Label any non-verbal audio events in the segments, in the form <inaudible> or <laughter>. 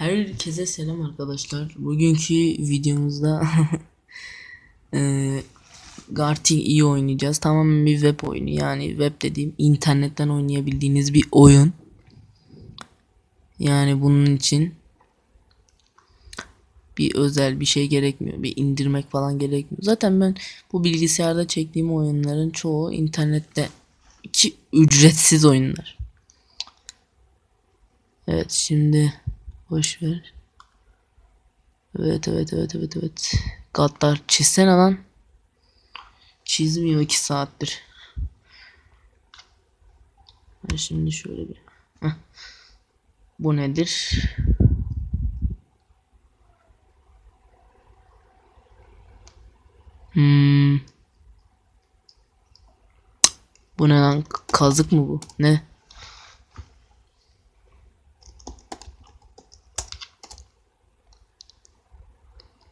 Herkese selam arkadaşlar. Bugünkü videomuzda <laughs> eee Gartic iyi oynayacağız. Tamamen bir web oyunu. Yani web dediğim internetten oynayabildiğiniz bir oyun. Yani bunun için bir özel bir şey gerekmiyor. Bir indirmek falan gerekmiyor. Zaten ben bu bilgisayarda çektiğim oyunların çoğu internette ki ücretsiz oyunlar. Evet şimdi boş ver. Evet evet evet evet evet. Gaddar çizsene lan. Çizmiyor iki saattir. Ben şimdi şöyle bir. Heh. Bu nedir? Hmm. Bu ne lan? Kazık mı bu? Ne?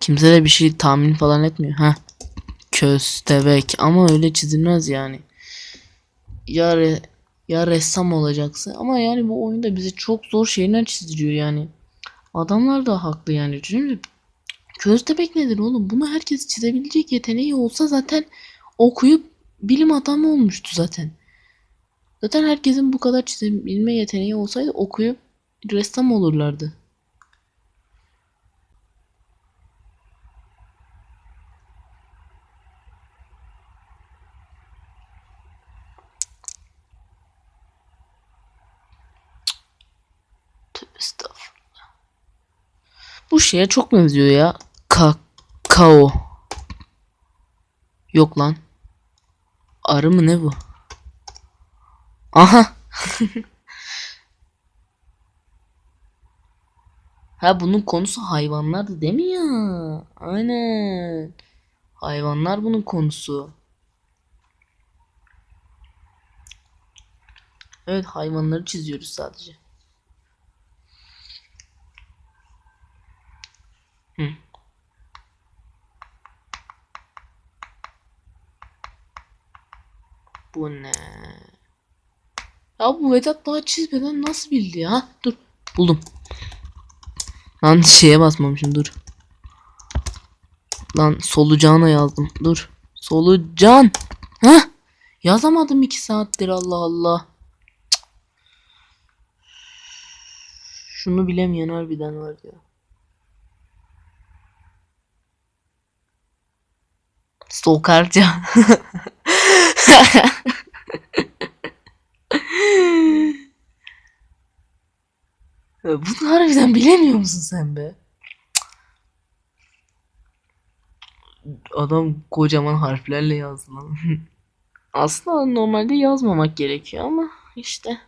Kimse de bir şey tahmin falan etmiyor. Ha. Köstebek ama öyle çizilmez yani. Ya re- ya ressam olacaksın ama yani bu oyunda bize çok zor şeyler çizdiriyor yani. Adamlar da haklı yani. Çünkü köstebek nedir oğlum? Bunu herkes çizebilecek yeteneği olsa zaten okuyup bilim adamı olmuştu zaten. Zaten herkesin bu kadar çizebilme yeteneği olsaydı okuyup ressam olurlardı. Estağfurullah. Bu şeye çok benziyor ya. Kakao. Yok lan. Arı mı ne bu? Aha. <laughs> ha bunun konusu hayvanlardı değil mi ya? Aynen. Hayvanlar bunun konusu. Evet hayvanları çiziyoruz sadece. Bu ne? Ya bu Vedat daha çizmeden nasıl bildi ya? Dur buldum. Lan şeye basmamışım dur. Lan solucana yazdım. Dur. Solucan. Hah. Yazamadım iki saattir Allah Allah. Şunu bilemeyen harbiden var ya. Sokarca. <laughs> <laughs> Bunu harbiden bilemiyor musun sen be? Adam kocaman harflerle yazdı lan. <laughs> Aslında normalde yazmamak gerekiyor ama işte.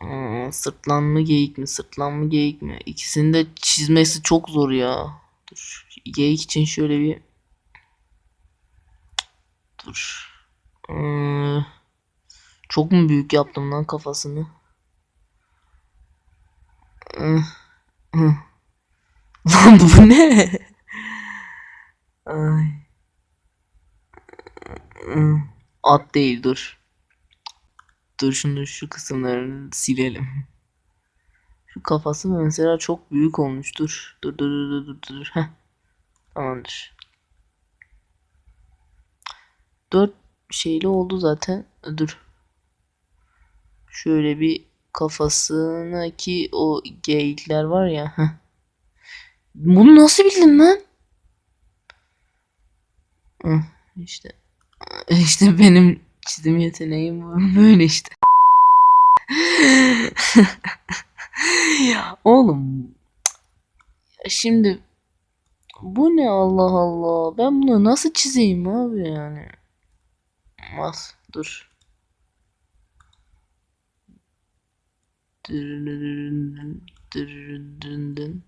Aa, sırtlan mı geyik mi? Sırtlan mı geyik mi? İkisini de çizmesi çok zor ya. Dur. Geyik için şöyle bir Dur. Ee, çok mu büyük yaptım lan kafasını? Ee. <laughs> Lan bu ne? Ay. Hı. At değil dur. Dur şunu şu kısımlarını silelim. Şu kafası mesela çok büyük olmuş. Dur. Dur dur dur dur dur. dur. Heh. Tamamdır. Dört şeyli oldu zaten. Dur. Şöyle bir kafasına ki o geyikler var ya. Heh. Bunu nasıl bildin lan? Hı, işte. <laughs> İşte benim çizim yeteneğim bu. <laughs> böyle işte. <laughs> ya oğlum. Şimdi bu ne Allah Allah. Ben bunu nasıl çizeyim abi yani? Mas dur. Dırırırırın, dırırırırın,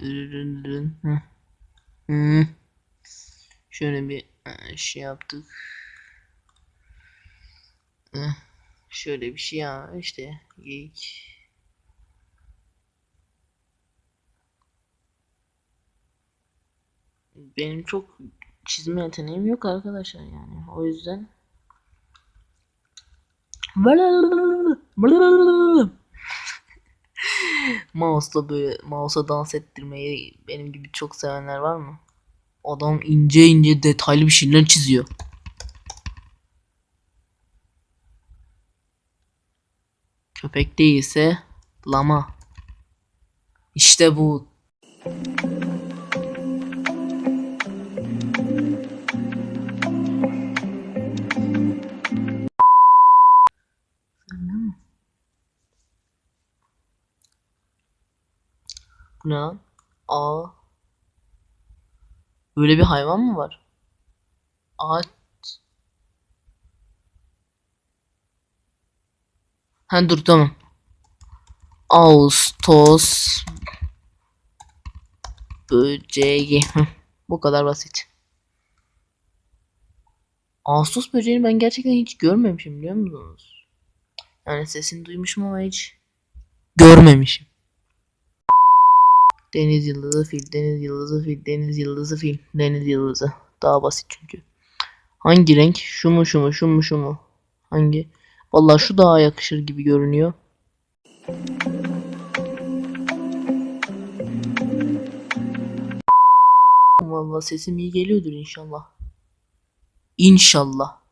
dırırırırın. Heh. Hı. Şöyle bir şey yaptık. Şöyle bir şey ya işte geyik. Benim çok çizme yeteneğim yok arkadaşlar yani. O yüzden <laughs> Mouse'la böyle mouse'a dans ettirmeyi benim gibi çok sevenler var mı? Adam ince ince detaylı bir şeyler çiziyor. Köpek değilse lama. İşte bu. Bu ne lan? Aa. Böyle bir hayvan mı var? Ağaç. Ha dur tamam. Ağustos böceği. Bu kadar basit. Ağustos böceğini ben gerçekten hiç görmemişim biliyor musunuz? Yani sesini duymuşum ama hiç görmemişim. Deniz yıldızı fil, deniz yıldızı fil, deniz yıldızı fil, deniz yıldızı. Daha basit çünkü. Hangi renk? Şu mu şu mu şu mu şu mu? Hangi? Vallahi şu daha yakışır gibi görünüyor. Vallahi sesim iyi geliyordur inşallah. İnşallah.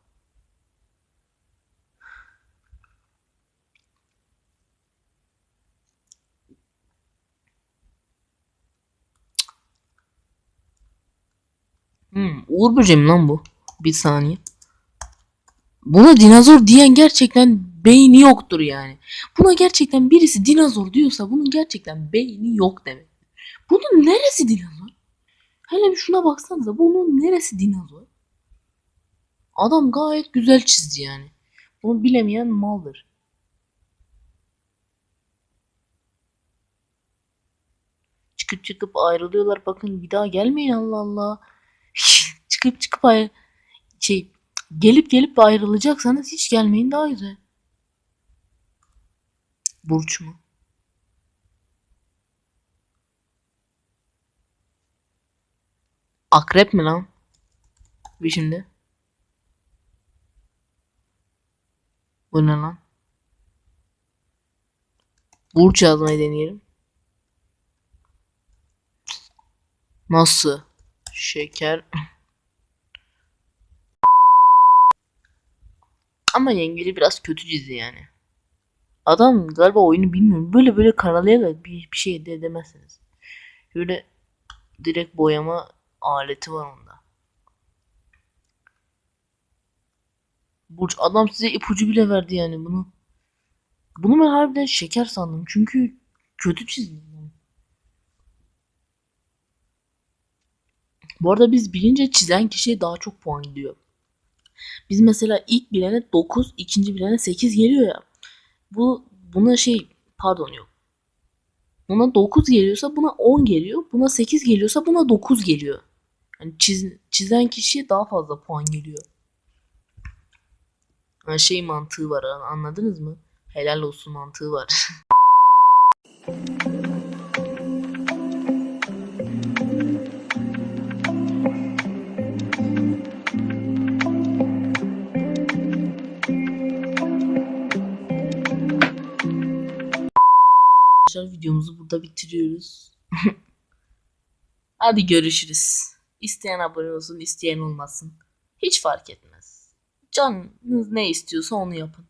Hmm, Uğur böceği mi lan bu? Bir saniye. Buna dinozor diyen gerçekten beyni yoktur yani. Buna gerçekten birisi dinozor diyorsa bunun gerçekten beyni yok demek. Bunun neresi dinozor? Hele bir şuna baksanıza bunun neresi dinozor? Adam gayet güzel çizdi yani. Bunu bilemeyen maldır. Çıkıp çıkıp ayrılıyorlar. Bakın bir daha gelmeyin Allah Allah. Çıkıp çıkıp ayrı şey gelip gelip ayrılacaksanız hiç gelmeyin daha güzel. Burç mu? Akrep mi lan? Bir şimdi. Bu ne lan? Burç yazmayı deneyelim. Nasıl? Şeker. Ama yengeli biraz kötü çizdi yani. Adam galiba oyunu bilmiyor. Böyle böyle karalayarak bir, bir şey elde edemezsiniz. Böyle direkt boyama aleti var onda. Burç adam size ipucu bile verdi yani bunu. Bunu ben harbiden şeker sandım. Çünkü kötü çizdim. Bu arada biz bilince çizen kişiye daha çok puan gidiyor. Biz mesela ilk bilene 9, ikinci bilene 8 geliyor ya. Bu buna şey pardon yok. Buna 9 geliyorsa buna 10 geliyor. Buna 8 geliyorsa buna 9 geliyor. Yani çiz, çizen kişiye daha fazla puan geliyor. Yani şey mantığı var anladınız mı? Helal olsun mantığı var. <laughs> Arkadaşlar videomuzu burada bitiriyoruz. <laughs> Hadi görüşürüz. İsteyen abone olsun, isteyen olmasın. Hiç fark etmez. Canınız ne istiyorsa onu yapın.